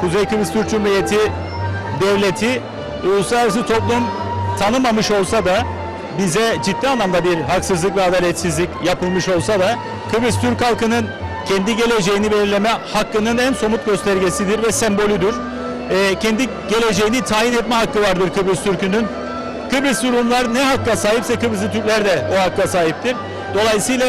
Kuzey Kıbrıs Türk Cumhuriyeti devleti uluslararası toplum tanımamış olsa da bize ciddi anlamda bir haksızlık ve adaletsizlik yapılmış olsa da Kıbrıs Türk halkının kendi geleceğini belirleme hakkının en somut göstergesidir ve sembolüdür. Ee, kendi geleceğini tayin etme hakkı vardır Kıbrıs Türk'ünün. Kıbrıs Rumlar ne hakka sahipse Kıbrıslı Türkler de o hakka sahiptir. Dolayısıyla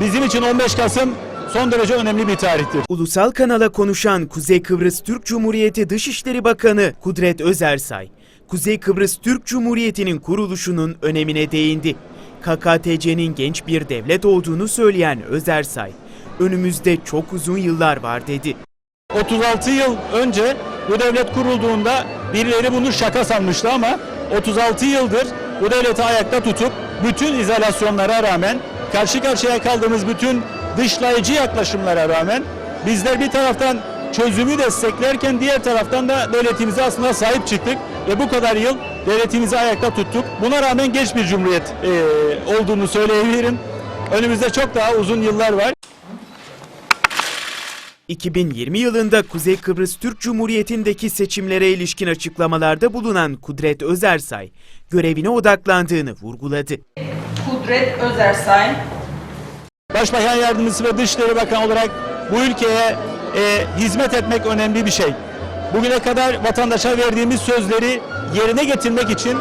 bizim için 15 Kasım son derece önemli bir tarihtir. Ulusal kanala konuşan Kuzey Kıbrıs Türk Cumhuriyeti Dışişleri Bakanı Kudret Özersay, Kuzey Kıbrıs Türk Cumhuriyeti'nin kuruluşunun önemine değindi. KKTC'nin genç bir devlet olduğunu söyleyen Özersay, önümüzde çok uzun yıllar var dedi. 36 yıl önce bu devlet kurulduğunda birileri bunu şaka sanmıştı ama 36 yıldır bu devleti ayakta tutup bütün izolasyonlara rağmen karşı karşıya kaldığımız bütün dışlayıcı yaklaşımlara rağmen bizler bir taraftan çözümü desteklerken diğer taraftan da devletimize aslında sahip çıktık ve bu kadar yıl devletimizi ayakta tuttuk. Buna rağmen genç bir cumhuriyet eee, olduğunu söyleyebilirim. Önümüzde çok daha uzun yıllar var. 2020 yılında Kuzey Kıbrıs Türk Cumhuriyeti'ndeki seçimlere ilişkin açıklamalarda bulunan Kudret Özersay, görevine odaklandığını vurguladı. Kudret Özersay, Başbakan Yardımcısı ve Dışişleri Bakanı olarak bu ülkeye e, hizmet etmek önemli bir şey. Bugüne kadar vatandaşa verdiğimiz sözleri yerine getirmek için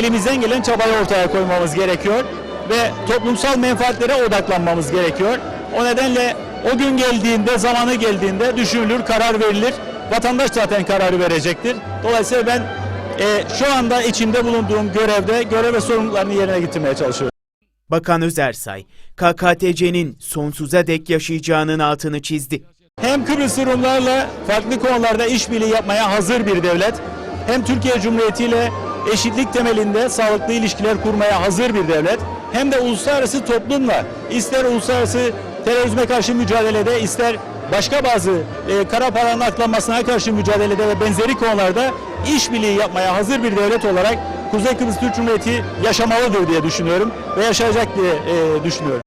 elimizden gelen çabayı ortaya koymamız gerekiyor ve toplumsal menfaatlere odaklanmamız gerekiyor. O nedenle o gün geldiğinde, zamanı geldiğinde düşünülür, karar verilir. Vatandaş zaten kararı verecektir. Dolayısıyla ben e, şu anda içinde bulunduğum görevde görev ve sorumluluklarını yerine getirmeye çalışıyorum. Bakan Özersay, KKTC'nin sonsuza dek yaşayacağının altını çizdi. Hem Kıbrıs Rumlarla farklı konularda işbirliği yapmaya hazır bir devlet, hem Türkiye Cumhuriyeti ile eşitlik temelinde sağlıklı ilişkiler kurmaya hazır bir devlet, hem de uluslararası toplumla ister uluslararası terörizme karşı mücadelede ister başka bazı e, kara paranın aklanmasına karşı mücadelede ve benzeri konularda işbirliği yapmaya hazır bir devlet olarak Kuzey Kıbrıs Türk Cumhuriyeti yaşamalıdır diye düşünüyorum ve yaşayacak diye e, düşünüyorum.